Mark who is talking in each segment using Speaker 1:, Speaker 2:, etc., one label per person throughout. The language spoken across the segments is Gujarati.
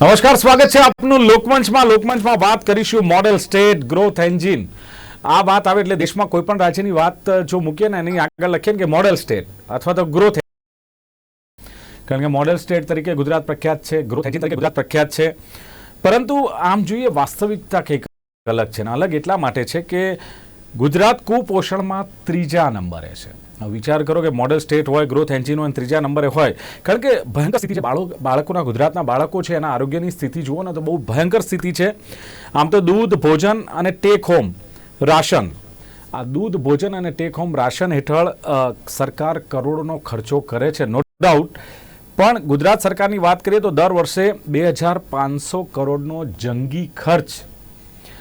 Speaker 1: નમસ્કાર, સ્વાગત છે આપનું લોકમંચમાં. લોકમંચમાં વાત કરીશું મોડેલ સ્ટેટ ગ્રોથ એન્જિન. આ વાત આવે એટલે દેશમાં કોઈ પણ રાજ્યની વાત જો મૂકીએ ને એની આગળ લખીએ ને કે મોડેલ સ્ટેટ અથવા તો ગ્રોથ કારણ કે મોડેલ સ્ટેટ તરીકે ગુજરાત પ્રખ્યાત છે, ગ્રોથ એન્જિન તરીકે ગુજરાત પ્રખ્યાત છે. પરંતુ આમ જોઈએ વાસ્તવિકતા કંઈક અલગ છે ને અલગ એટલા માટે છે કે ગુજરાત કુપોષણમાં ત્રીજા નંબરે છે. વિચાર કરો કે મોડેલ સ્ટેટ હોય ગ્રોથ એન્જિન હોય ત્રીજા નંબરે હોય. કારણ કે ભયંકર સ્થિતિ છે. બાળકો બાળકોના, ગુજરાતના બાળકો છે, એના આરોગ્યની સ્થિતિ જુઓ ને તો બહુ ભયંકર સ્થિતિ છે. આમ તો દૂધ, ભોજન અને ટેક હોમ રાશન. આ દૂધ, ભોજન અને ટેક હોમ રાશન હેઠળ સરકાર કરોડોનો ખર્ચો કરે છે નો ડાઉટ પણ ગુજરાત સરકારની વાત કરીએ તો દર વર્ષે બે હજાર પાંચસો કરોડનો જંગી ખર્ચ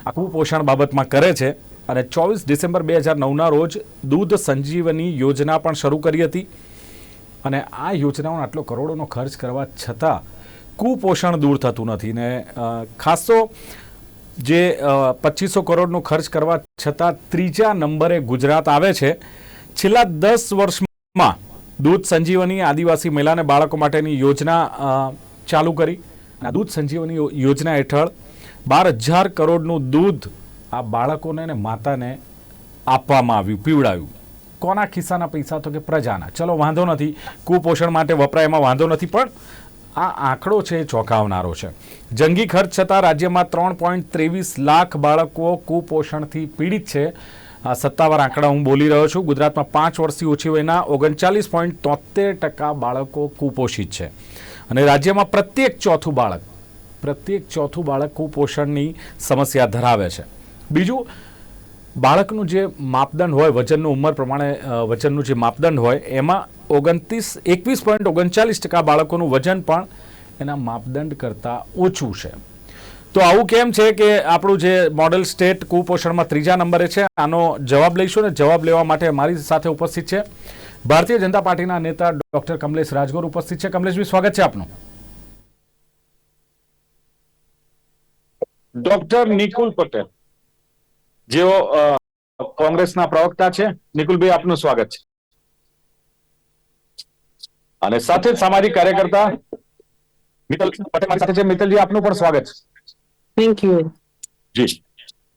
Speaker 1: આ કુપોષણ બાબતમાં કરે છે. અને ચોવીસ ડિસેમ્બર બે હજાર નવના રોજ દૂધ સંજીવની યોજના પણ શરૂ કરી હતી. અને આ યોજનાઓનો આટલો કરોડોનો ખર્ચ કરવા છતાં કુપોષણ દૂર થતું નથી ને ખાસ તો જે પચીસો કરોડનો ખર્ચ કરવા છતાં ત્રીજા નંબરે ગુજરાત આવે છે. છેલ્લા દસ વર્ષમાં દૂધ સંજીવની આદિવાસી મહિલા અને બાળકો માટેની યોજના ચાલુ કરી. દૂધ સંજીવની યોજના હેઠળ બાર હજાર કરોડનું દૂધ આ બાળકોને ને માતાને આપવામાં આવ્યું પીવડાવ્યું કોના ખિસ્સાના પૈસા તો કે પ્રજાના? ચલો, વાંધો નથી. કુપોષણ માટે વપરાય એમાં વાંધો નથી, પણ આ આંકડો છે ચોંકાવનારો છે. જંગી ખર્ચ છતાં રાજ્યમાં ત્રણ પોઈન્ટ ત્રેવીસ લાખ બાળકો કુપોષણથી પીડિત છે. આ સત્તાવાર આંકડા હું બોલી રહ્યો છું. ગુજરાતમાં પાંચ વર્ષથી ઓછી વયના ઓગણચાલીસ પોઈન્ટ તોતેર ટકા બાળકો કુપોષિત છે. અને રાજ્યમાં પ્રત્યેક ચોથું બાળક, પ્રત્યેક ચોથું બાળક કુપોષણની સમસ્યા ધરાવે છે. બીજું, બાળકનું જે માપદંડ હોય, વજનનું ઉંમર પ્રમાણે વજનનું જે માપદંડ હોય, એમાં ઓગણત્રીસ, એકવીસ પોઈન્ટ ઓગણચાલીસ ટકા બાળકોનું વજન પણ એના માપદંડ કરતાં ઓછું છે. તો આવું કેમ છે કે આપણું જે મોડેલ સ્ટેટ કુપોષણમાં ત્રીજા નંબરે છે? આનો જવાબ લઈશું ને જવાબ લેવા માટે મારી સાથે ઉપસ્થિત છે ભારતીય જનતા પાર્ટીના નેતા ડોક્ટર કમલેશ રાજગોર ઉપસ્થિત છે. કમલેશભાઈ સ્વાગત છે આપનું. ડોક્ટર નિકુલ પટેલ. જેઓ કોંગ્રેસના પ્રવક્તા છે નિકુલભાઈ આપનું સ્વાગત છે. અને સાથે સામાજિક કાર્યકર્તા મિતલ પટેલ સાથે છે. મિતલજી આપનું પણ સ્વાગત છે.
Speaker 2: Thank you
Speaker 1: ji.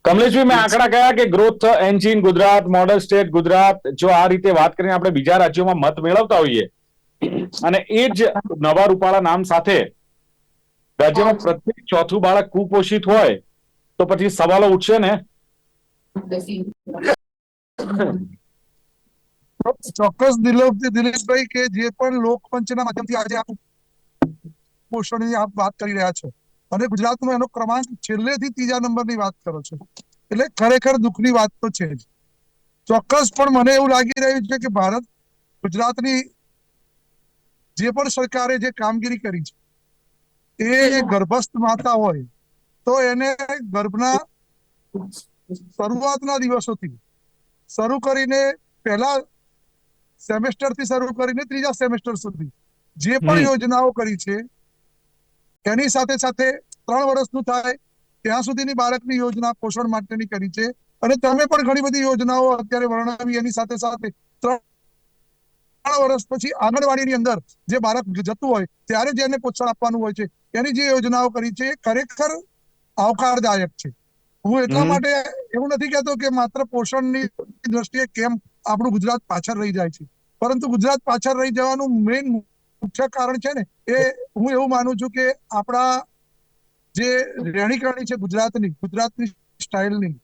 Speaker 1: કમલેશભાઈ મેં આંકડા કયા કે growth engine Gujarat model state Gujarat જો આ રીતે વાત કરીને આપણે બીજા રાજ્યોમાં મત મેળવતા હોઈએ અને એ જ નવા રૂપાળા નામ સાથે રાજ્યમાં પ્રત્યેક ચોથું બાળક કુપોષિત હોય તો પછી સવાલો ઉઠશે ને
Speaker 3: ચોક્કસ દિલીપ દિલીપભાઈ, કે જે પણ લોકપંચના માધ્યમથી આજે આપ પોષણની આપ વાત કરી રહ્યા છો અને ગુજરાતનો એનો ક્રમાંક છેલ્લેથી ત્રીજા નંબરની વાત કરો છો. એટલે ખરેખર દુઃખની વાત તો છે જ. ચોક્કસ પણ મને એવું લાગી રહ્યું છે કે ભારત ગુજરાતની જે પણ સરકારે જે કામગીરી કરી છે, એ ગર્ભસ્થ માતા હોય તો એને ગર્ભના શરૂઆતના દિવસોથી શરૂ કરીને પહેલા સેમેસ્ટરથી શરૂ કરીને ત્રીજા સેમેસ્ટર સુધી જે પણ યોજનાઓ કરી છે એની સાથે સાથે ત્રણ વર્ષનું થાય ત્યાં સુધીની બાળકની યોજના પોષણ માટેની કરી છે અને તમે પણ ઘણી બધી યોજનાઓ અત્યારે વર્ણવી એની સાથે સાથે ત્રણ વર્ષ પછી આંગણવાડીની અંદર જે બાળક જતું હોય ત્યારે જેને પોષણ આપવાનું હોય છે. એની જે યોજનાઓ કરી છે ખરેખર આવકારદાયક છે. હું એટલા માટે એવું નથી કહેતો કે માત્ર પોષણની દ્રષ્ટિએ કેમ આપણું ગુજરાત પાછળ રહી જાય છે. પરંતુ ગુજરાત પાછળ રહી જવાનું મેઇન મુખ્ય કારણ છે ને એ હું એવું માનું છું કે આપણા જે રહેણીકરણી છે ગુજરાતની ગુજરાતની સ્ટાઇલની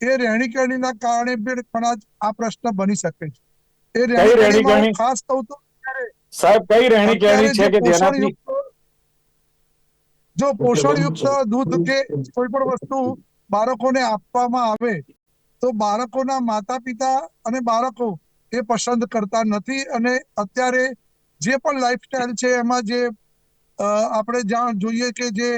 Speaker 3: એ રહેણીકરણીના કારણે પણ આ પ્રશ્ન બની શકે છે. એ
Speaker 1: રહેણીકરણી?
Speaker 3: ખાસ કહું તો
Speaker 1: સાહેબ કઈ રહેણીકરણી છે કે જેનાથી
Speaker 3: જો પોષણયુક્ત દૂધ કે કોઈ પણ વસ્તુ બાળકોને આપવામાં આવે, તો બાળકોના માતા પિતા અને બાળકો એ પસંદ કરતા નથી. અને અત્યારે જે પણ લાઈફસ્ટાઈલ છે, એમાં જે આપણે જ્યાં જોઈએ કે જે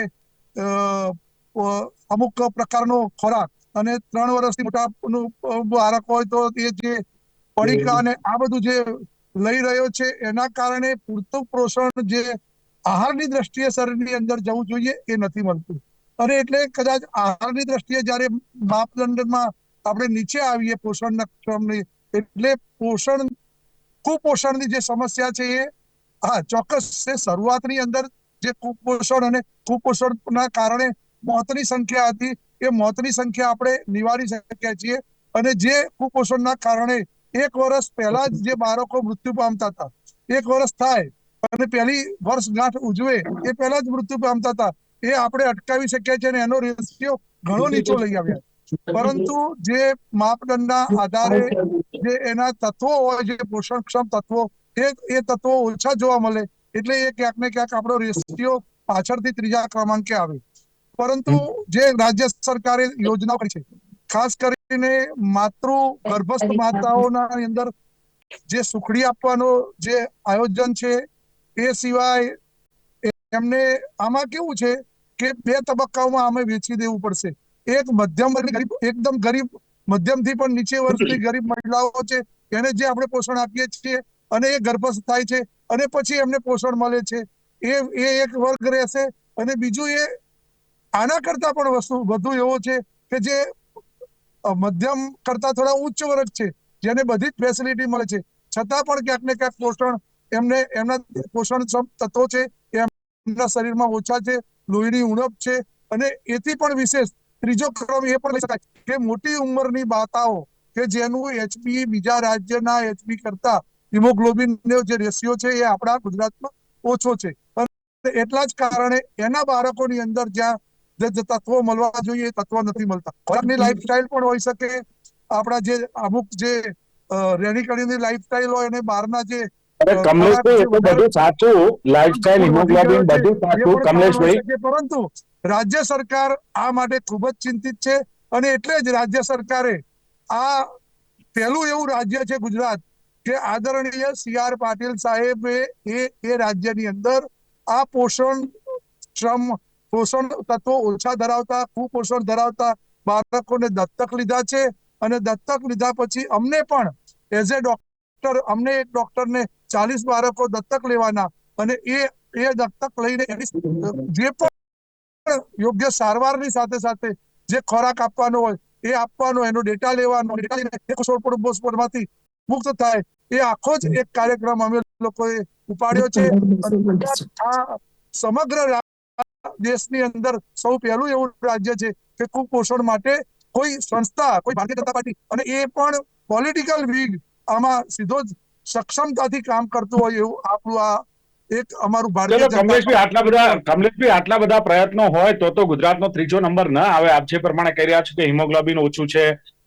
Speaker 3: અમુક પ્રકારનો ખોરાક અને ત્રણ વર્ષથી મોટાનું બાળક હોય તો એ જે પડીકા અને આ બધું જે લઈ રહ્યો છે, એના કારણે પૂરતું પોષણ જે આહારની દ્રષ્ટિએ શરીરની અંદર જવું જોઈએ એ નથી મળતું. અને એટલે કદાચ આહારની દ્રષ્ટિએ જ્યારે માપદંડમાં આપણે નીચે આવીએ પોષણના ક્રમની એટલે પોષણ, કુપોષણની જે સમસ્યા છે એ, હા, ચોક્કસ છે, શરૂઆતની અંદર જે કુપોષણ અને કુપોષણના કારણે મોતની સંખ્યા હતી, એ મોતની સંખ્યા આપણે નિવારી શક્યા છીએ. અને જે કુપોષણના કારણે એક વર્ષ પહેલા જ જે બાળકો મૃત્યુ પામતા હતા, એક વર્ષ થાય અને પહેલી વર્ષ ગાંઠ ઉજવે, એ પહેલા જ મૃત્યુ પામતા હતા એ આપણે અટકાવી શક્યા છે અને એનો રેશિયો ઘણો નીચો લઈ આવ્યા પરંતુ જે માપદંડના આધારે જે એના તત્વો હોય છે પોષણક્ષમ તત્વો એ એ તત્વો ઓછા જોવા મળે એટલે એ ક્યાંક ને ક્યાંક આપણો રેશિયો પાછળથી ત્રીજા ક્રમાંકે આવે. પરંતુ જે રાજ્ય સરકારે યોજનાઓ કરી છે ખાસ કરીને માતૃ ગર્ભસ્થ માતાઓના અંદર જે સુખડી આપવાનો જે આયોજન છે એ સિવાય એમને આમાં કેવું છે કે બે તબક્કાઓમાં અમે વેચી દેવું પડશે. એક મધ્યમ વર્ગની એકદમ ગરીબ, મધ્યમથી પણ નીચે વર્ષની ગરીબ મહિલાઓ છે, એને જે આપણે પોષણ આપીએ છીએ અને એ ગર્ભસ્થ થાય છે અને પછી એમને પોષણ મળે છે. એ એ એક વર્ગ રહેશે અને બીજું એ આના કરતા પણ વસ્તુ, વધુ એવો છે કે જે મધ્યમ કરતા થોડા ઉચ્ચ વર્ગ છે, જેને બધી જ ફેસિલિટી મળે છે. છતાં પણ ક્યાંક ને ક્યાંક પોષણ એમને, એમના પોષણ તત્વો છે એમના શરીરમાં ઓછા છે લોહીની ઉણપ છે અને એથી પણ વિશેષ ત્રીજો ક્રમ એ પણ લઈ શકાય કે મોટી ઉંમરની માતાઓ કે જેનું એચબી બીજા રાજ્યના એચબી કરતા હિમોગ્લોબિન જે રેશિયો છે એ આપણા ગુજરાતમાં ઓછો છે. એટલા જ કારણે એના બાળકોની અંદર જ્યાં જે તત્વો મળવા જોઈએ એ તત્વો નથી મળતા. ખોરાકની લાઈફસ્ટાઈલ પણ હોઈ શકે. આપણા જે અમુક જે રેણીકણીની લાઈફસ્ટાઈલ હોય અને બહારના જે
Speaker 1: અરે કમલેશભાઈ એ બધું સાચું. લાઈફસ્ટાઈલ હિમોગ્લોબિન બધું સાચું કમલેશભાઈ
Speaker 3: પરંતુ રાજ્ય સરકાર આ માટે ખૂબ જ ચિંતિત છે અને એટલે જ રાજ્ય સરકારે આ પહેલું એવું રાજ્ય છે ગુજરાત કે આદરણીય સી આર પાટીલ સાહેબે એ એ રાજ્યની અંદર આ પોષણ શ્રમ પોષણ તત્વો ઓછા ધરાવતા કુપોષણ ધરાવતા બાળકોને દત્તક લીધા છે અને દત્તક લીધા પછી અમને પણ એઝ એ ડોક્ટર અમને એક ડોક્ટરને ચાલીસ બાળકો દત્તક લેવાના અને એ એ દત્તક લઈને જે પણ યોગ્ય સારવારની સાથે સાથે જે ખોરાક આપવાનો હોય, એ આપવાનો, એનો ડેટા લેવાનો ડેટા લઈને મુક્ત થાય, એ આખો જ એક કાર્યક્રમ અમે લોકોએ ઉપાડ્યો છે. આ સમગ્ર દેશની અંદર સૌ પહેલું એવું રાજ્ય છે કે કુપોષણ માટે કોઈ સંસ્થા, કોઈ ભારતીય જનતા પાર્ટી અને એ પણ પોલિટિકલ વિંગ આમાં સીધો જ સક્ષમતાથી કામ કરતું હોય એવું આપણું આ એક અમારું ભારતીય
Speaker 1: કમલેશભાઈ આટલા બધા કમલેશભાઈ આટલા બધા પ્રયત્નો હોય તો તો ગુજરાતનો ત્રીજો નંબર ન આવે. આપ જે પ્રમાણે કહી રહ્યા છો કે હિમોગ્લોબિન ઓછું છે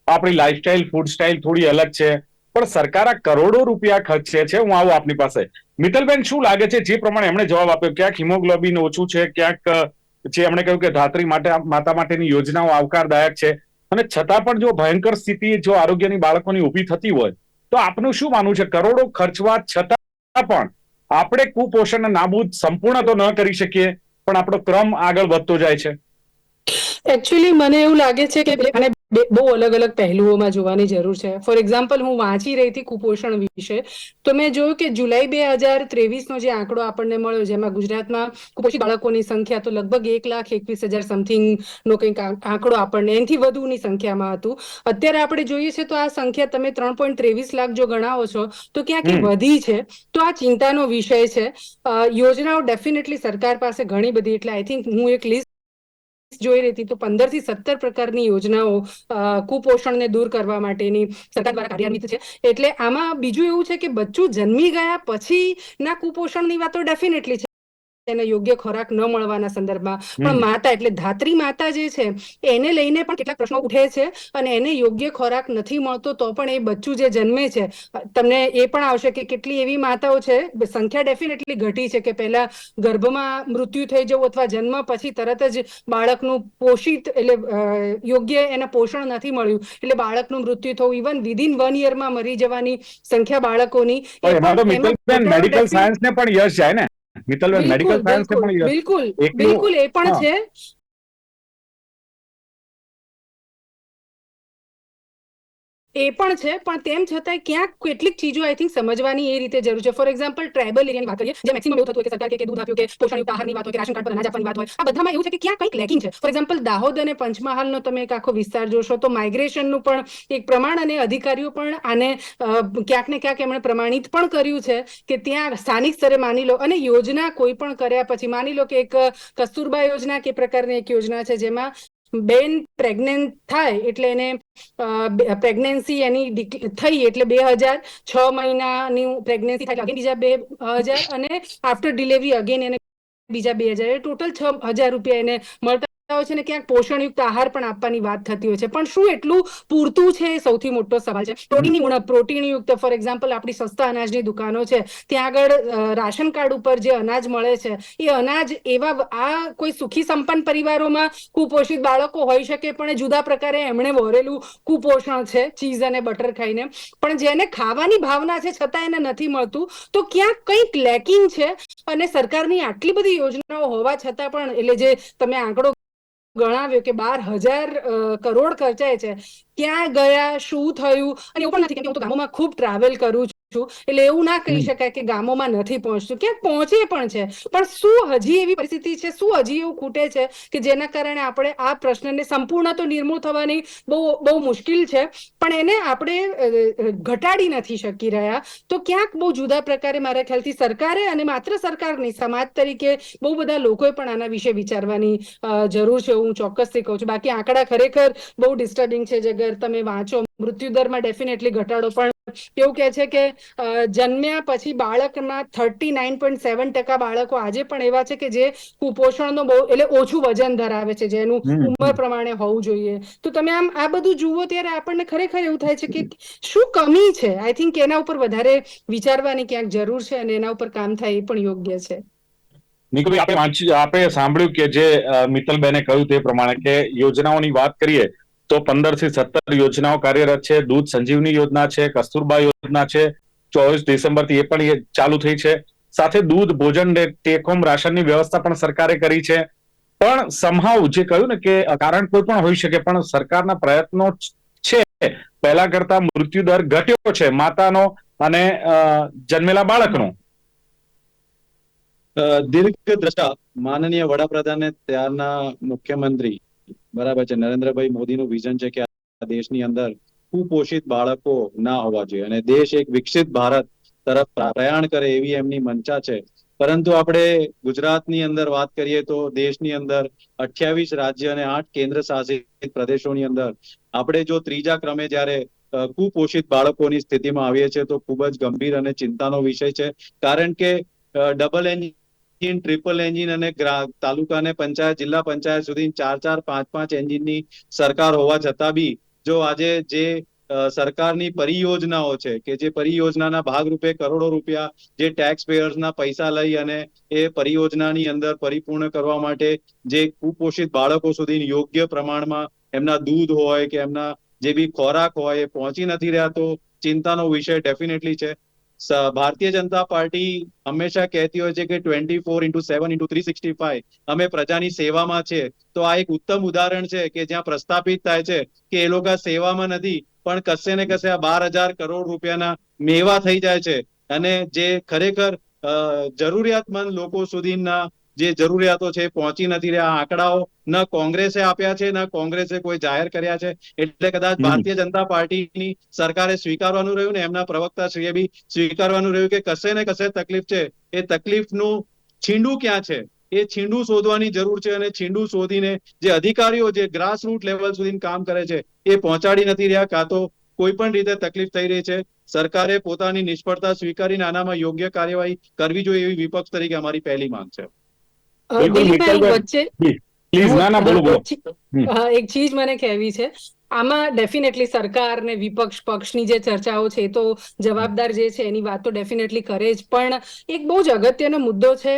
Speaker 1: આપણી લાઈફસ્ટાઈલ ફૂડ સ્ટાઈલ થોડી અલગ છે. પણ સરકાર આ કરોડો રૂપિયા ખર્ચે છે હું આવું આપની પાસે. મિત્તલબેન શું લાગે છે? જે પ્રમાણે એમણે જવાબ આપ્યો ક્યાંક હિમોગ્લોબિન ઓછું છે ક્યાંક જે એમણે કહ્યું કે ધાત્રી માટે માતા માટેની યોજનાઓ આવકારદાયક છે. અને છતાં પણ જો ભયંકર સ્થિતિ જો આરોગ્યની બાળકોની ઊભી થતી હોય તો આપનું શું માનવું છે? કરોડો ખર્ચવા છતાં પણ આપણે કુપોષણને નાબૂદ સંપૂર્ણ તો ન કરી શકીએ, પણ આપણો ક્રમ આગળ વધતો જાય છે.
Speaker 2: એકચ્યુઅલી મને એવું લાગે છે કે બે- બહુ અલગ અલગ પહેલુઓમાં જોવાની જરૂર છે. ફોર એક્ઝામ્પલ હું વાંચી રહી હતી કુપોષણ વિશે. તો મેં જોયું કે જુલાઈ બે હજાર ત્રેવીસનો જે આંકડો આપણને મળ્યો જેમાં ગુજરાતમાં કુપોષિત બાળકોની સંખ્યા તો લગભગ એક લાખ એકવીસ હજાર સમથિંગ નો કંઈક આંકડો આપણને એનાથી વધુની સંખ્યામાં હતું. અત્યારે આપણે જોઈએ છે તો આ સંખ્યા તમે ત્રણ પોઈન્ટ ત્રેવીસ લાખ જો ગણાવો છો તો ક્યાંક વધી છે. તો આ ચિંતાનો વિષય છે. યોજનાઓ ડેફિનેટલી સરકાર પાસે ઘણી બધી એટલે આઈ થિંક હું એક લિસ્ટ જોઈ રહી હતી તો પંદરથી સત્તર પ્રકારની યોજનાઓ કુપોષણને દૂર કરવા માટેની સરકાર દ્વારા કાર્યાન્વિત છે. એટલે આમાં બીજું એવું છે કે બચ્ચું જન્મી ગયા પછી ના કુપોષણની વાતો ડેફિનેટલી એને યોગ્ય ખોરાક ન મળવાના સંદર્ભમાં. પણ માતા એટલે ધાત્રી માતા જે છે એને લઈને પણ કેટલાક પ્રશ્નો ઉઠે છે અને એને યોગ્ય ખોરાક નથી મળતો તો પણ એ બચ્ચું જે જન્મે છે તમને એ પણ આવશે કે કેટલી એવી માતાઓ છે સંખ્યા ડેફિનેટલી ઘટી છે કે પહેલા ગર્ભમાં મૃત્યુ થઈ જવું અથવા જન્મ પછી તરત જ બાળકનું પોષિત એટલે યોગ્ય એને પોષણ નથી મળ્યું. એટલે બાળકનું મૃત્યુ થવું ઇવન વિધિન વન યરમાં મરી જવાની સંખ્યા બાળકોની
Speaker 1: મેડિકલ
Speaker 2: definitely-
Speaker 1: સાયન્સ ને પણ યશ જાય ને. મિત્તલબેન મેડિકલ સાયન્સ પણ
Speaker 2: બિલકુલ બિલકુલ એ પણ છે. એ પણ છે, પણ તેમ છતાં ક્યાંક કેટલીક ચીજો આઈ થિંક સમજવાની એ રીતે જરૂર છે. ફોર એક્ઝામ્પલ ટ્રાઇબલ એરિયાની વાત કરીએ, જે મેક્સિમમ એવું થતું હોય કે સરકાર કે દૂધ આપ્યું કે પોષણયુક્ત આહારની વાત હોય કે રાશન કાર્ડ પર અનાજ આપવાની વાત હોય, આ બધામાં એવું છે કે ક્યાંક કંઈક લેકિંગ છે. ફોર એક્ઝામ્પલ દાહોદ અને પંચમહાલનો તમે એક આખો વિસ્તાર જોશો તો માઇગ્રેશનનું પણ એક પ્રમાણ અને અધિકારીઓ પણ આને ક્યાંક ને ક્યાંક એમણે પ્રમાણિત પણ કર્યું છે કે ત્યાં સ્થાનિક સ્તરે માની લો અને યોજના કોઈ પણ કર્યા પછી માની લો કે એક કસ્તુરબા યોજના કે પ્રકારની એક યોજના છે જેમાં બેન પ્રેગ્નેન્ટ થાય એટલે એને પ્રેગ્નન્સી એની થઈ એટલે બે હજાર છ મહિનાની પ્રેગ્નન્સી થાય બીજા બે હજાર અને આફ્ટર ડિલિવરી અગેન એને બીજા બે હજાર. ટોટલ છ હજાર રૂપિયા એને મળતા હોય છે ને ક્યાંક પોષણયુક્ત આહાર પણ આપવાની વાત થતી હોય છે. પણ શું એટલું પૂરતું છે? એ સૌથી મોટો સવાલ છે. પ્રોટીનની ઉણપ પ્રોટીનયુક્ત, ફોર એક્ઝામ્પલ, આપણી સસ્તા અનાજની દુકાનો છે. ત્યાં આગળ રાશન કાર્ડ ઉપર જે અનાજ મળે છે, એ અનાજ એવા આ કોઈ સુખી સંપન્ન પરિવારોમાં કુપોષિત બાળકો હોઈ શકે, પણ જુદા પ્રકારે એમણે વોરેલું કુપોષણ છે, ચીઝ અને બટર ખાઈને. પણ જેને ખાવાની ભાવના છે, છતાં એને નથી મળતું, તો ક્યાંક કંઈક લેકિંગ છે. અને સરકારની આટલી બધી યોજનાઓ હોવા છતાં પણ, એટલે જે તમે આંકડો ગણાવ્યો કે બાર હજાર કરોડ ખર્ચાય છે. ક્યાં ગયા શું થયું? અને એવું પણ નથી કેમ કે હું તો ગામોમાં ખૂબ ટ્રાવેલ કરું છું એટલે એવું ના કહી શકાય કે ગામોમાં નથી પહોંચતું. ક્યાંક પહોંચે પણ છે. પણ શું હજી એવી પરિસ્થિતિ છે? શું હજી એવું ખૂટે છે કે જેના કારણે આપણે આ પ્રશ્નને સંપૂર્ણ તો નિર્મૂળ થવાની બહુ બહુ મુશ્કેલ છે પણ એને આપણે ઘટાડી નથી શકી રહ્યા. તો ક્યાંક બહુ જુદા પ્રકારે મારા ખ્યાલથી સરકારે અને માત્ર સરકાર નહીં સમાજ તરીકે બહુ બધા લોકોએ પણ આના વિશે વિચારવાની જરૂર છે. હું ચોક્કસથી કહું છું. બાકી આંકડા ખરેખર બહુ ડિસ્ટર્બિંગ છે. જે અગર તમે વાંચો મૃત્યુદરમાં ડેફિનેટલી ઘટાડો. પણ એવું કહે છે કે જન્મ્યા પછી બાળકના થર્ટી નાઇન પોઈન્ટ સેવન ટકા બાળકો આજે પણ એવા છે કે જે કુપોષણનો બહુ એટલે ઓછું વજન ધરાવે છે જેનું. ઉંમર પ્રમાણે હોવું જોઈએ. તો તમે આમ આ બધું જુઓ ત્યારે આપણને ખરેખર એવું થાય છે કે શું કમી છે? આઈ થિંક એના ઉપર વધારે વિચારવાની ક્યાંક જરૂર છે અને એના ઉપર કામ થાય એ પણ યોગ્ય છે.
Speaker 1: નિકુભાઈ આપણે વાંચ્યું આપણે સાંભળ્યું કે જે મિત્તલબેને કહ્યું તે પ્રમાણે કે યોજનાઓની વાત કરીએ તો પંદરથી સત્તર યોજનાઓ કાર્યરત છે, દૂધ સંજીવની યોજના છે, કસ્તુરબા યોજના છે, ચોવીસ ડિસેમ્બરથી એ પણ ચાલુ થઈ છે. સાથે દૂધ, ભોજન ટેક હોમ રાશનની વ્યવસ્થા પણ સરકારે કરી છે. પણ સમહાવ જે કહ્યું ને કે કારણ કોઈ પણ હોઈ શકે, પણ સરકારના પ્રયત્નો છે. પહેલા કરતા મૃત્યુ દર ઘટ્યો છે, માતાનો અને જન્મેલા બાળકનો.
Speaker 4: દીર્ઘ દ્રષ્ટા માનનીય વડાપ્રધાને ત્યારના મુખ્યમંત્રી બરાબર છે. નરેન્દ્રભાઈ મોદીનું વિઝન છે કે આ દેશની અંદર કુપોષિત બાળકો ના હોવા જોઈએ અને દેશ એક વિકસિત ભારત તરફ પ્રયાણ કરે એવી એમની મંચા છે. પરંતુ આપણે ગુજરાતની અંદર વાત કરીએ તો દેશની અંદર અઠ્યાવીસ રાજ્ય અને આઠ કેન્દ્ર શાસિત પ્રદેશોની અંદર આપણે જો ત્રીજા ક્રમે જ્યારે કુપોષિત બાળકોની સ્થિતિમાં આવીએ છીએ તો ખૂબ જ ગંભીર અને ચિંતાનો વિષય છે. કારણ કે ડબલ એન્જિન ટ્રિપલ એન્જિન અને તાલુકા અને પંચાયત, જિલ્લા પંચાયત સુધી ચાર ચાર, પાંચ પાંચ એન્જિનની સરકાર હોવા છતાં બી જો આજે જે સરકારની પરિયોજનાઓ છે કે જે પરિયોજનાના ભાગરૂપે કરોડો રૂપિયા જે ટેક્સ પેયર્સના પૈસા લઈ અને એ પરિયોજનાની અંદર પરિપૂર્ણ કરવા માટે જે કુપોષિત બાળકો સુધી યોગ્ય પ્રમાણમાં એમના દૂધ હોય કે એમના જે બી ખોરાક હોય એ પહોંચી નથી રહ્યા તો ચિંતાનો વિષય ડેફિનેટલી છે. ભારતીય જનતા પાર્ટી હંમેશા કહેતી હોય છે કે twenty four into seven into three sixty five અમે પ્રજાની સેવામાં છે. તો આ એક ઉત્તમ ઉદાહરણ છે કે જ્યાં પ્રસ્થાપિત થાય છે કે એ લોકો સેવામાં નથી, પણ કશે ને કશે આ બાર હજાર કરોડ રૂપિયાના મેવા થઈ જાય છે. અને જે ખરેખર જરૂરિયાતમંદ લોકો સુધીના જે જરૂરિયાતો છે પહોંચી નથી રહ્યા. આંકડાઓ ન કોંગ્રેસે આપ્યા છે ન કોંગ્રેસે કોઈ જાહેર કર્યા છે. એટલે કદાચ ભારતીય જનતા પાર્ટીની સરકારે સ્વીકારવાનું રહ્યું ને એમના પ્રવક્તા શ્રીએ બી સ્વીકારવાનું રહ્યું કે કશે ને કશે તકલીફ છે. એ તકલીફનું છીંડું ક્યાં છે? એ છીંડું શોધવાની જરૂર છે અને છીંડું શોધીને જે અધિકારીઓ જે ગ્રાસ રૂટ લેવલ સુધી કામ કરે છે એ પહોંચાડી નથી રહ્યા. કાં તો કોઈ પણ રીતે તકલીફ થઈ રહી છે. સરકારે પોતાની નિષ્ફળતા સ્વીકારીને આનામાં યોગ્ય કાર્યવાહી કરવી જોઈએ એવી વિપક્ષ તરીકે અમારી પહેલી માંગ છે.
Speaker 1: બિલકુલ,
Speaker 2: વચ્ચે
Speaker 1: પ્લીઝ ના ના બોલો બોલો.
Speaker 2: એક ચીજ મને કહેવી છે આમાં ડેફિનેટલી સરકાર ને વિપક્ષ પક્ષની જે ચર્ચાઓ છે તો જવાબદાર જે છે એની વાત તો ડેફિનેટલી કરે જ. પણ એક બહુ જ અગત્યનો મુદ્દો છે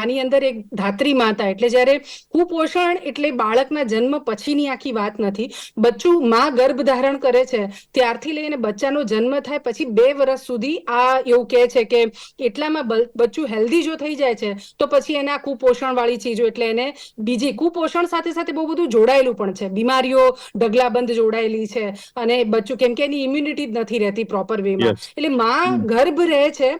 Speaker 2: આની અંદર એક ધાત્રી માતા એટલે જ્યારે કુપોષણ એટલે બાળકના જન્મ પછીની આખી વાત નથી, બચ્ચું માં ગર્ભ ધારણ કરે છે, ત્યારથી લઈને બચ્ચાનો જન્મ થાય પછી બે વર્ષ સુધી આ એવું કહે છે કે એટલામાં બચ્ચું હેલ્ધી જો થઈ જાય છે, તો પછી એને આ કુપોષણ વાળી ચીજો એટલે એને બીજી, કુપોષણ સાથે સાથે બહુ બધું જોડાયેલું પણ છે, બીમારીઓ, ઢગલા સંબંધ જોડાયેલી છે અને બચ્ચું કેમ કે એની ઇમ્યુનિટી જ નથી રહેતી પ્રોપર વેમાં. એટલે માં ગર્ભ રહે છે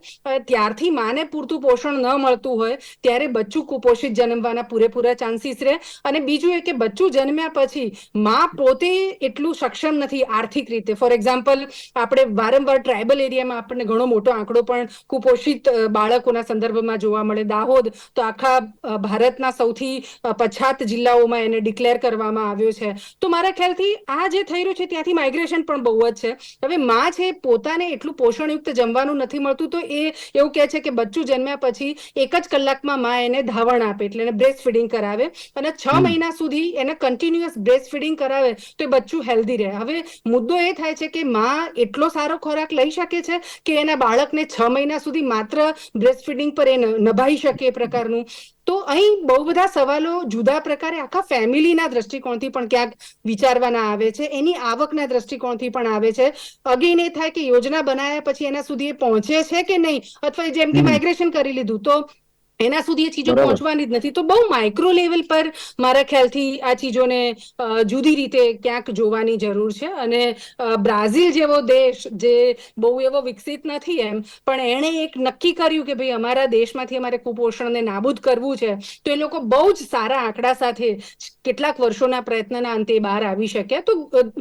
Speaker 2: ત્યારથી માને પૂરતું પોષણ ન મળતું હોય ત્યારે બચ્ચું કુપોષિત જન્મવાના પૂરેપૂરા ચાન્સીસ રહે. અને બીજું એ કે બચ્ચું જન્મ્યા પછી માં પોતે એટલું સક્ષમ નથી આર્થિક રીતે. ફોર એક્ઝામ્પલ આપણે વારંવાર ટ્રાઇબલ એરિયામાં આપણને ઘણો મોટો આંકડો પણ કુપોષિત બાળકોના સંદર્ભમાં જોવા મળે. દાહોદ તો આખા ભારતના સૌથી પછાત જિલ્લાઓમાં એને ડિક્લેર કરવામાં આવ્યો છે. તો મારા ખ્યાલથી આ જે થઈ રહ્યું છે ત્યાંથી માઇગ્રેશન પણ બહુ જ છે. હવે માં છે પોતાને એટલું પોષણયુક્ત જમવાનું નથી મળતું તો એ એવું કહે છે કે બચ્ચું જન્મ્યા પછી એક જ કલાકમાં માં એને ધાવણ આપે એટલે એને બ્રેસ્ટ ફીડિંગ કરાવે અને છ મહિના સુધી એને કન્ટિન્યુઅસ બ્રેસ્ટ ફીડિંગ કરાવે તો એ બચ્ચું હેલ્ધી રહે. હવે મુદ્દો એ થાય છે કે માં એટલો સારો ખોરાક લઈ શકે છે કે એના બાળકને છ મહિના સુધી માત્ર બ્રેસ્ટ ફીડિંગ પર એ નભાઈ શકે એ પ્રકારનું. તો અહીં બહુ બધા સવાલો જુદા પ્રકારે આખા ફેમિલીના દ્રષ્ટિકોણથી પણ ક્યાંક વિચારવાના આવે છે એની આવકના દ્રષ્ટિકોણથી પણ આવે છે. અગેન એ થાય કે યોજના બનાવ્યા પછી એના સુધી એ પહોંચે છે કે નહીં? અથવા જેમ કે માઇગ્રેશન કરી લીધું તો એના સુધી એ ચીજો પહોંચવાની જ નથી. તો બહુ માઇક્રો લેવલ પર મારા ખ્યાલથી આ ચીજોને જુદી રીતે ક્યાંક જોવાની જરૂર છે. અને બ્રાઝિલ જેવો દેશ જે બહુ એવો વિકસિત નથી એમ પણ એણે એક નક્કી કર્યું કે ભાઈ અમારા દેશમાંથી અમારે કુપોષણને નાબૂદ કરવું છે તો એ લોકો બહુ જ સારા આંકડા સાથે કેટલાક વર્ષોના પ્રયત્નના અંતે બહાર આવી શક્યા. તો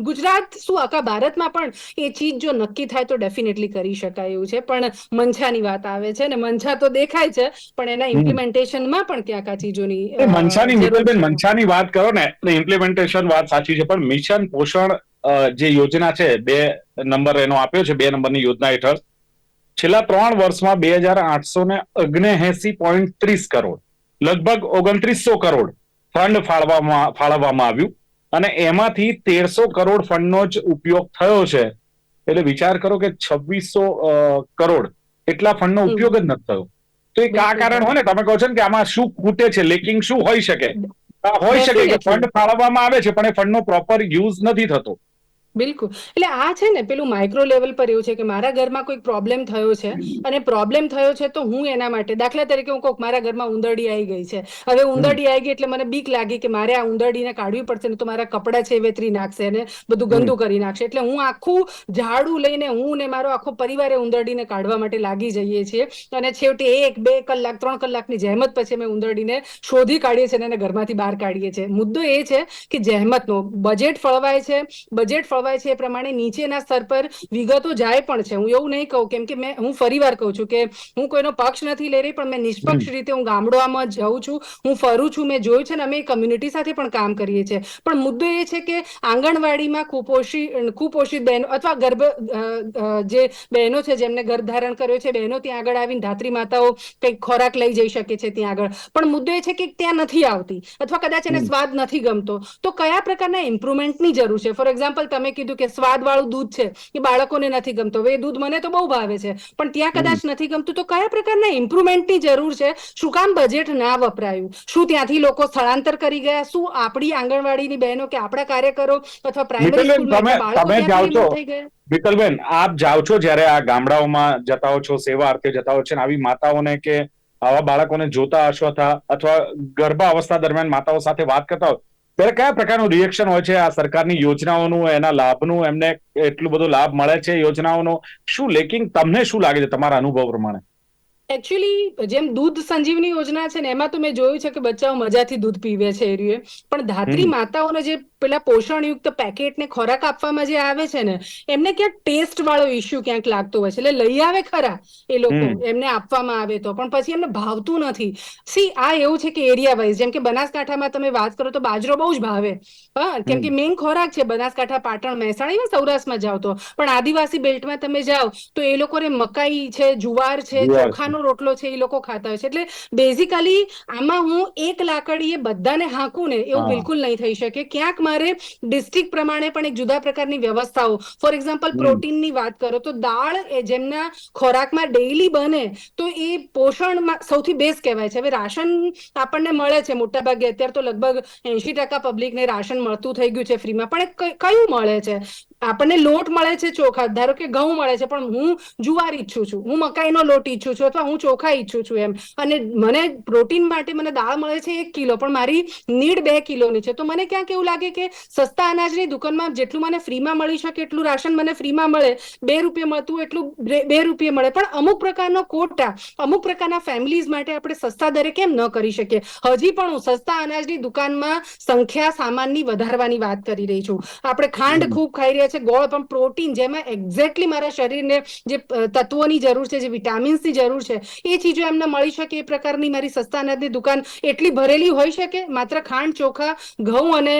Speaker 2: ગુજરાત શું આખા ભારતમાં પણ એ ચીજ જો નક્કી થાય તો ડેફિનેટલી કરી શકાય એવું છે. પણ મંછાની વાત આવે છે ને મંછા તો દેખાય છે પણ એના ઇમ્પ્લિમેન્ટેશનમાં પણ ક્યાંક આ ચીજોની
Speaker 1: મનસાની
Speaker 2: મિત્રબેન
Speaker 1: મનસાની વાત કરો ને એટલે ઇમ્પ્લિમેન્ટેશન વાત સાચી છે પણ મિશન પોષણ જે યોજના છે બે નંબર એનો આપ્યો છે બે નંબરની યોજના હેઠળ છેલ્લા ત્રણ વર્ષમાં બે હજાર આઠસો ને ઓગણએસી પોઈન્ટ ત્રીસ કરોડ લગભગ ઓગણત્રીસો કરોડ ફંડ ફાળવામાં ફાળવવામાં આવ્યું અને એમાંથી તેરસો કરોડ ફંડનો જ ઉપયોગ થયો છે. એટલે વિચાર કરો કે છવ્વીસો કરોડ એટલા ફંડનો. ઉપયોગ જ નથી થયો. તો એક આ કારણ હોય ને તમે કહો છો ને કે આમાં શું ખૂટે છે લેકિંગ શું હોઈ શકે? હોઈ શકે કે ફંડ ફાળવવામાં આવે છે પણ એ ફંડનો પ્રોપર યુઝ નથી થતો.
Speaker 2: બિલકુલ. એટલે આ છે ને પેલું માઇક્રો લેવલ પર એવું છે કે મારા ઘરમાં કોઈ પ્રોબ્લેમ થયો છે અને પ્રોબ્લેમ થયો છે તો હું એના માટે દાખલા તરીકે હું કહું મારા ઘરમાં ઉંદરડી આવી ગઈ છે. હવે ઉંદરડી આવી ગઈ એટલે મને બીક લાગી કે મારે આ ઉંદરડીને કાઢવી પડશે ને તો મારા કપડાં છે વેતરી નાખશે અને બધું ગંદુ કરી નાખશે. એટલે હું આખું ઝાડું લઈને હું ને મારો આખો પરિવારે ઉંદરડીને કાઢવા માટે લાગી જઈએ છીએ અને છેવટે એક બે કલાક ત્રણ કલાકની જહેમત પછી અમે ઉંદરડીને શોધી કાઢીએ છીએ અને ઘરમાંથી બહાર કાઢીએ છીએ. મુદ્દો એ છે કે જહેમતનો. બજેટ ફળવાય છે બજેટ ફળવાય છે એ પ્રમાણે નીચેના સ્તર પર વિગતો જાય પણ છે. હું એવું નહીં કહું કેમ કે મેં હું ફરીવાર કહું છું કે હું કોઈનો પક્ષ નથી લઈ રહી પણ મેં નિષ્પક્ષ રીતે હું ગામડામાં જઉં છું હું ફરું છું મેં જોયું છે ને અમે કમ્યુનિટી સાથે પણ કામ કરીએ છીએ. પણ મુદ્દો એ છે કે આંગણવાડીમાં કુપોષિત કુપોષિત બહેનો અથવા ગર્ભ જે બહેનો છે જેમને ગર્ભ ધારણ કર્યો છે બહેનો ત્યાં આગળ આવીને ધાત્રી માતાઓ કંઈક ખોરાક લઈ જઈ શકે છે ત્યાં આગળ. પણ મુદ્દો એ છે કે ત્યાં નથી આવતી અથવા કદાચ એને સ્વાદ નથી ગમતો. તો કયા પ્રકારના ઇમ્પ્રુવમેન્ટની જરૂર છે? ફોર એક્ઝામ્પલ તમે કીધું કે સ્વાદવાળું દૂધ છે એ બાળકોને નથી ગમતો. હવે એ દૂધ મને તો બહુ ભાવે છે પણ ત્યાં કદાચ નથી ગમતું તો કયા પ્રકારના ઇમ્પ્રુવમેન્ટની જરૂર છે? શું કામ બજેટ ના વપરાયું? શું ત્યાંથી લોકો સ્થળાંતર કરી ગયા? શું આપણી આંગણવાડીની બહેનો કે આપણા કાર્યકરો અથવા પ્રાઇમરી remove થઈ ગયા?
Speaker 1: વિકલબેન આપ જાઓ છો જ્યારે આ ગામડાઓમાં જતા હો છો સેવા અર્થે જતા હો છો આવી માતાઓને કે આવા બાળકોને જોતા હશો અથવા અથવા ગર્ભાવસ્થા દરમિયાન માતાઓ સાથે વાત કરતા હો ત્યારે કયા પ્રકારનું રિએક્શન હોય છે આ સરકારની યોજનાઓનું એના લાભનું એમને એટલું બધો લાભ મળે છે યોજનાઓનો? શું લેકિંગ તમને શું લાગે છે તમારા અનુભવ પ્રમાણે?
Speaker 2: એકચ્યુઅલી જેમ દૂધ સંજીવની યોજના છે ને એમાં તો મેં જોયું છે કે બચ્ચાઓ મજાથી દૂધ પીવે છે એ રહ્યું પણ ધાત્રી માતાઓને જે પેલા પોષણયુક્ત પેકેટ ને ખોરાક આપવામાં જે આવે છે ને એમને ક્યાંક ટેસ્ટ વાળો ઇસ્યુ ક્યાંક લાગતો હોય છે. એટલે લઈ આવે ખરા એ લોકો એમને આપવામાં આવે તો. પણ પછી એમને ભાવતું નથી. સી આ એવું છે કે એરિયા વાઇઝ જેમ કે બનાસકાંઠામાં તમે વાત કરો તો બાજરો બહુ જ ભાવે. હા કેમ કે મેઇન ખોરાક છે બનાસકાંઠા પાટણ મહેસાણા એવા સૌરાષ્ટ્રમાં જાઓ તો. પણ આદિવાસી બેલ્ટમાં તમે જાઓ તો એ લોકોને મકાઈ છે જુવાર છે ચોખાનો રોટલો છે એ લોકો ખાતા હોય છે. એટલે બેઝિકલી આમાં હું એક લાકડીએ બધાને હાંકું ને એવું બિલકુલ નહીં થઈ શકે. ક્યાંક મારે ડિસ્ટ્રિક્ટ પ્રમાણે પણ એક જુદા પ્રકારની વ્યવસ્થાઓ. For example. પ્રોટીનની વાત કરો તો દાળ જેમના ખોરાકમાં ડેઈલી બને તો એ પોષણમાં સૌથી બેસ્ટ કહેવાય છે. હવે રાશન આપણને મળે છે. મોટા ભાગે અત્યારે તો લગભગ એંશી ટકા પબ્લિકને રાશન મળતું થઈ ગયું છે ફ્રીમાં પણ કયું મળે છે? આપણને લોટ મળે છે ચોખા. ધારો કે ઘઉં મળે છે પણ હું જુવાર ઈચ્છું છું. હું મકાઈનો લોટ ઈચ્છું છું અથવા હું ચોખા ઈચ્છું છું એમ. અને મને પ્રોટીન માટે મને દાળ મળે છે એક કિલો પણ મારી નીડ બે કિલોની છે. તો મને ક્યાંક એવું લાગે કે સસ્તા અનાજની દુકાનમાં જેટલું મને ફ્રીમાં મળી શકે એટલું રાશન મને ફ્રીમાં મળે. બે રૂપિયા મળતું એટલું બે બે રૂપિયા મળે. પણ અમુક પ્રકારનો કોટા અમુક પ્રકારના ફેમિલીઝ માટે આપણે સસ્તા દરે કેમ ન કરી શકીએ? હજી પણ હું સસ્તા અનાજની દુકાનમાં સંખ્યા સામાનની વધારવાની વાત કરી રહી છું. આપણે ખાંડ ખૂબ ખાઈ રહ્યા છે ગોળ પણ પ્રોટીન જેમાં એક્ઝેક્ટલી મારા શરીરને જે તત્વોની જરૂર છે જે વિટામિન્સની જરૂર છે એ ચીજો એમને મળી શકે એ પ્રકારની મારી સસ્તા અનાજની દુકાન એટલી ભરેલી હોઈ શકે માત્ર ખાંડ ચોખા ઘઉં અને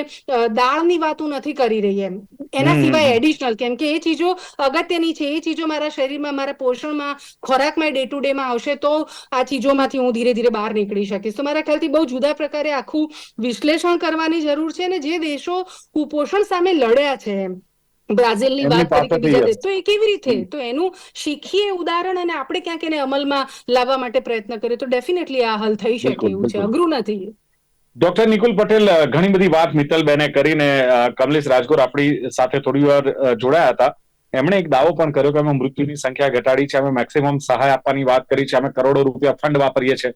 Speaker 2: દાળની વાત હું નથી કરી રહી એમ. એના સિવાય એડિશનલ કેમ કે એ ચીજો અગત્યની છે એ ચીજો મારા શરીરમાં મારા પોષણમાં ખોરાકમાં ડે ટુ ડેમાં આવશે તો આ ચીજોમાંથી હું ધીરે ધીરે બહાર નીકળી શકીશ. તો મારા ખ્યાલથી બહુ જુદા પ્રકારે આખું વિશ્લેષણ કરવાની જરૂર છે અને જે દેશો કુપોષણ સામે લડ્યા છે એમ. બ્રાઝિલની વાત કરી કે બીજા દેશ. તો એ કેવી રીતે? તો એનું શીખીએ ઉદાહરણ અને આપણે ક્યાંક એને અમલમાં લાવવા માટે પ્રયત્ન કરીએ તો ડેફિનેટલી આ હલ થઈ શકે એવું છે. અઘરું નથી.
Speaker 1: ડોક્ટર નિકુલ પટેલ ઘણી બધી વાત મિત્તલબેને કરીને કમલેશ રાજગોર આપણી સાથે થોડી વાર જોડાયા હતા. એમણે એક દાવો પણ કર્યો કે અમે મૃત્યુની સંખ્યા ઘટાડી છે અમે મેક્સિમમ સહાય આપવાની વાત કરી છે અમે કરોડો રૂપિયા ફંડ વાપરીએ છીએ.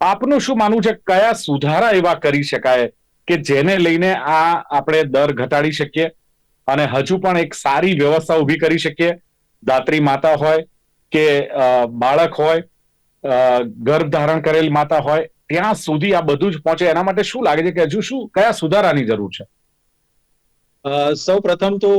Speaker 1: આપનું શું માનવું છે કયા સુધારા એવા કરી શકાય કે જેને લઈને આ આપણે દર ઘટાડી શકીએ? અને હજુ પણ એક સારી વ્યવસ્થા ઊભી કરી શકીએ. દાત્રી માતા હોય કે બાળક હોય ગર્ભ ધારણ કરેલ માતા હોય, ત્યાં સુધી આ બધું જ પહોંચે. એના માટે શું લાગે છે કે હજુ શું, કયા સુધારાની જરૂર છે?
Speaker 4: સૌ પ્રથમ તો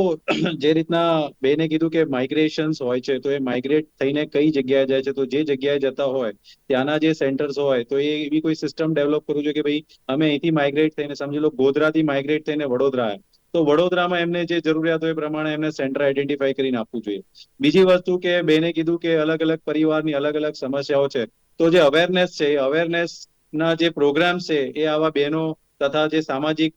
Speaker 4: જે રીતના બેને કીધું કે માઇગ્રેશન્સ હોય છે, તો એ માઇગ્રેટ થઈને કઈ જગ્યાએ જાય છે, તો જે જગ્યાએ જતા હોય, ત્યાંના જે સેન્ટર્સ હોય, તો એ એવી કોઈ સિસ્ટમ ડેવલપ કરવું જોઈએ કે ભાઈ, અમે અહીંથી માઇગ્રેટ થઈને, સમજી લો ગોધરાથી માઇગ્રેટ થઈને વડોદરા. તો વડોદરામાં એમને જે જરૂરિયાત હોય પ્રમાણે એમને સેન્ટર આઈડેન્ટિફાઈ કરીને આપવું જોઈએ. બીજી વસ્તુ કે બેને કીધું કે અલગ અલગ પરિવારની અલગ અલગ સમસ્યાઓ છે. તો જે અવેરનેસ છે અવેરનેસ ના જે પ્રોગ્રામ છે, એ આવા બહેનો તથા જે સામાજિક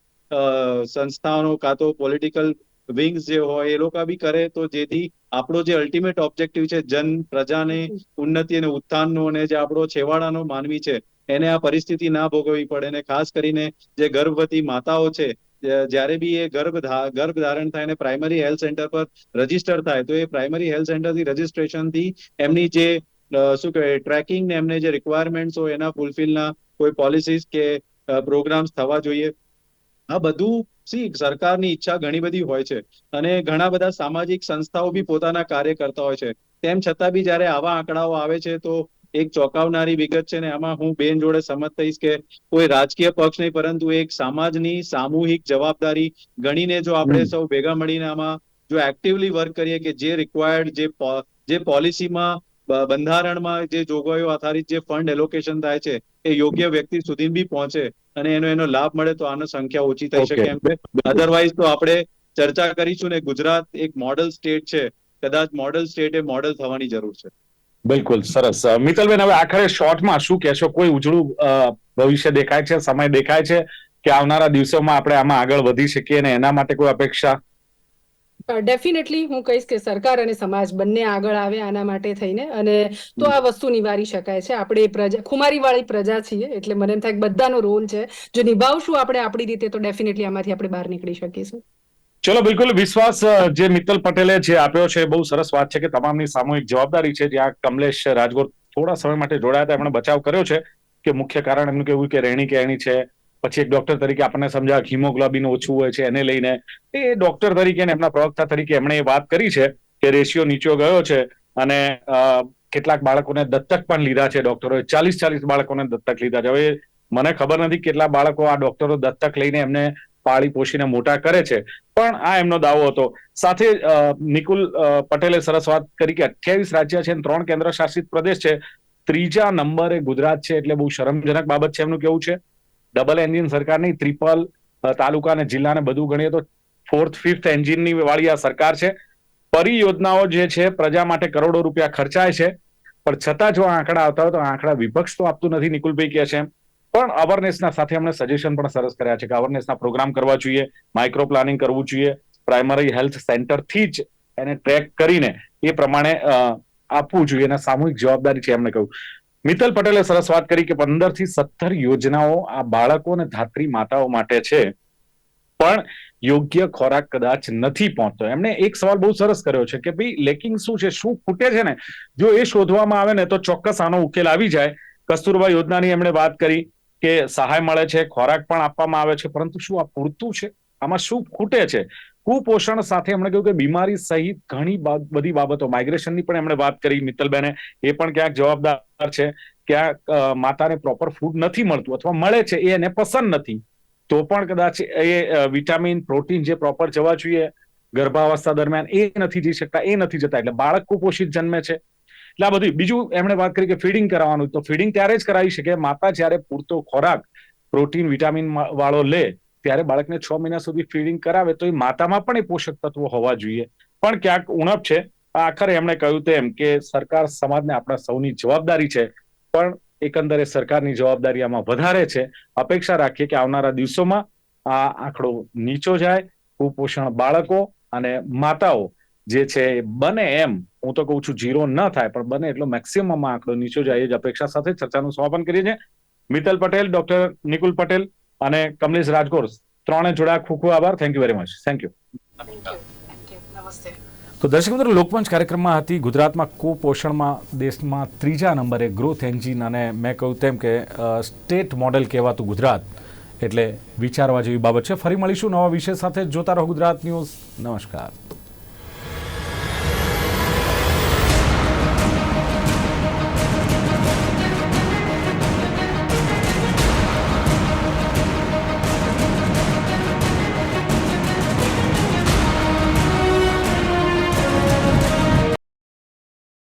Speaker 4: સંસ્થાઓનો કાં તો પોલિટિકલ વિંગ્સ જે હોય, એ લોકો બી કરે તો જેથી આપણો જે અલ્ટિમેટ ઓબ્જેક્ટિવ છે, જન, પ્રજાને ઉન્નતિ અને ઉત્થાનનો અને જે આપણો છેવાડાનો માનવી છે, એને આ પરિસ્થિતિ ના ભોગવવી પડે. અને ખાસ કરીને જે ગર્ભવતી માતાઓ છે જ્યારે બી એ ગર્ભ ગર્ભ ધારણ થાય અને પ્રાઇમરી હેલ્થ સેન્ટર પર રજિસ્ટર થાય, તો એ પ્રાઇમરી હેલ્થ સેન્ટરથી રજીસ્ટ્રેશનથી એમની જે શું કહેવાય ટ્રેકિંગ ને એમને જે રિક્વાયરમેન્ટ્સ હોય એના ફૂલફિલના કોઈ પોલિસીસ કે પ્રોગ્રામ્સ થવા જોઈએ. આ બધું સી સરકારની ઈચ્છા ઘણી બધી હોય છે. અને ઘણા બધા સામાજિક સંસ્થાઓ બી પોતાના કાર્ય કરતા હોય છે. તેમ છતાં બી જ્યારે આવા આંકડાઓ આવે છે, તો એક ચોંકાવનારી વિગત છે ને આમાં હું બેન જોડે સંમત થઈશ કે કોઈ રાજકીય પક્ષ નહીં પરંતુ એક સમાજની સામૂહિક જવાબદારી ગણીને જો આપણે સૌ ભેગા મળીને આમાં જો એક્ટિવલી વર્ક કરીએ કે જે રિક્વાયર્ડ જે જે પોલિસીમાં બંધારણમાં જે જોગવાઈઓ આધારિત જે ફંડ એલોકેશન થાય છે એ યોગ્ય વ્યક્તિ સુધી બી પહોંચે અને એનો એનો લાભ મળે તો આનો સંખ્યા ઓછી થઈ શકે એમ છે. અધરવાઇઝ તો આપણે ચર્ચા કરીશું ને ગુજરાત એક મોડલ સ્ટેટ છે. કદાચ મોડલ સ્ટેટ એ મોડલ થવાની જરૂર છે.
Speaker 1: બિલકુલ, સરસ. મિતલબેન હવે આખરે શોર્ટમાં શું કહેશો? કોઈ ઉજળું ભવિષ્ય દેખાય છે, સમય દેખાય છે કે આવનારા દિવસોમાં આપણે આમાં આગળ વધી શકીએ અને એના માટે કોઈ અપેક્ષા?
Speaker 2: ડેફિનેટલી હું કહીશ કે સરકાર અને સમાજ બંને આગળ આવે આના માટે થઈને અને તો આ વસ્તુ નિવારી શકાય છે. આપણે પ્રજા, ખુમારીવાળી પ્રજા છીએ એટલે મને એમ થાય બધાનો રોલ છે. જો નિભાવશું આપણે આપણી રીતે તો ડેફિનેટલી આમાંથી આપણે બહાર નીકળી શકીશું.
Speaker 1: ચલો, બિલકુલ. વિશ્વાસ જે મિત્તલ પટેલે જે આપ્યો છે, બહુ સરસ વાત છે કે તમામની સામૂહિક જવાબદારી છે. જ્યાં કમલેશ રાજગોર થોડા સમય માટે જોડાયા હતા. એમણે બચાવ કર્યો છે કે મુખ્ય કારણ એમનું કેવું કે રહેણી કહેણી છે. પછી એક ડોક્ટર તરીકે આપણને સમજાવ હિમોગ્લોબિન ઓછું હોય છે એને લઈને. એ ડોક્ટર તરીકે એમના પ્રવક્તા તરીકે એમણે એ વાત કરી છે કે રેશિયો નીચો ગયો છે અને કેટલાક બાળકોને દત્તક પણ લીધા છે. ડોક્ટરોએ ચાલીસ ચાલીસ બાળકોને દત્તક લીધા છે. હવે મને ખબર નથી કેટલા બાળકો આ ડોક્ટરો દત્તક લઈને એમને પાળી પોષીને મોટા કરે છે. પણ આ એમનો દાવો હતો. સાથે નિકુલ પટેલે સરસ વાત કરી કે અઠ્યાવીસ રાજ્ય છે ત્રણ કેન્દ્ર શાસિત પ્રદેશ છે. ત્રીજા નંબરે ગુજરાત છે એટલે બહુ શરમજનક બાબત છે એમનું કેવું છે? ડબલ એન્જિન સરકાર નહીં ટ્રિપલ તાલુકા અને જિલ્લાને બધું ગણીએ તો ફોર્થ, ફિફ્થ એન્જિનની વાળી આ સરકાર છે. પરિયોજનાઓ જે છે, પ્રજા માટે કરોડો રૂપિયા ખર્ચાય છે. પણ છતાં જો આંકડા આવતા હોય તો આંકડા વિપક્ષ તો આપતું નથી, નિકુલભાઈ કહે છે એમ. પણ અવેરનેસના સાથે એમણે સજેશન પણ સરસ કર્યા છે કે અવેરનેસના પ્રોગ્રામ કરવા જોઈએ માઇક્રો પ્લાનિંગ કરવું જોઈએ. પ્રાઇમરી હેલ્થ સેન્ટરથી જ એને ટ્રેક કરીને એ પ્રમાણે આપવું જોઈએ અને સામૂહિક જવાબદારી છે એમને કહ્યું. મિત્તલ પટેલે સરસ વાત કરી કે પંદરથી સત્તર યોજનાઓ આ બાળકો અને ધાત્રી માતાઓ માટે છે, પણ યોગ્ય ખોરાક કદાચ નથી પહોંચતો. એમણે એક સવાલ બહુ સરસ કર્યો છે કે ભાઈ લેકિંગ શું છે, શું ખૂટે છે ને? જો એ શોધવામાં આવે ને તો ચોક્કસ આનો ઉકેલ આવી જાય. કસ્તુરબા યોજનાની એમણે વાત કરી. કે સહાય મળે છે, ખોરાક પણ આપવામાં આવે છે, પરંતુ શું આ પૂરતું છે? આમાં શું ખૂટે છે? કુપોષણ સાથે એમણે કહ્યું કે બીમારી સહિત ઘણી બધી બાબતો. માઇગ્રેશનની પણ એમણે વાત કરી, મિત્તલબેને. એ પણ ક્યાંક જવાબદાર છે. ક્યાંક માતાને પ્રોપર ફૂડ નથી મળતું અથવા મળે છે, એ એને પસંદ નથી. તો પણ કદાચ એ વિટામિન પ્રોટીન જે પ્રોપર જવા જોઈએ ગર્ભાવસ્થા દરમિયાન, એ નથી જઈ શકતા, એ નથી જતા. એટલે બાળક કુપોષિત જન્મે છે. એટલે આ બધું બીજું એમણે વાત કરી કે ફીડિંગ કરાવવાનું. તો ફીડિંગ ત્યારે જ કરાવી શકે. માતા જ્યારે પૂરતો ખોરાક પ્રોટીન વિટામિન વાળો લે, ત્યારે બાળકને છ મહિના સુધી ફીડિંગ કરાવે, તો એ માતામાં પણ એ પોષક તત્વો હોવા જોઈએ. પણ ક્યાંક ઉણપ છે. આખરે એમણે કહ્યું તેમ કે સરકાર સમાજને આપણા સૌની જવાબદારી છે. પણ એકંદરે સરકારની જવાબદારી આમાં વધારે છે. અપેક્ષા રાખીએ કે આવનારા દિવસોમાં આ આંકડો નીચો જાય. કુપોષણ બાળકો અને માતાઓ જે છે એ બને એમ. હું તો કહું છું જીરો ન થાય પણ બને એટલો મેક્સિમમ આંકડો નીચો જાય એ જ અપેક્ષા સાથે ચર્ચાનું સમાપન કરીએ છીએ. મિત્તલ પટેલ ડોક્ટર નિકુલ પટેલ અને કમલેશ રાજગોર ત્રણે જોડા ખૂબ ખૂબ આભાર. Thank you very much thank you
Speaker 2: નમસ્તે
Speaker 1: તો દર્શક મિત્રો લોકમંચ કાર્યક્રમમાં હતી ગુજરાતમાં કુપોષણમાં દેશમાં ત્રીજા નંબરે ગ્રોથ એન્જિન અને મેં કહ્યું તેમ કે સ્ટેટ મોડેલ કહેવાતું ગુજરાત. એટલે વિચારવા જેવી બાબત છે. ફરી મળીશું નવા વિષય સાથે. જોતા રહો ગુજરાત ન્યૂઝ. નમસ્કાર.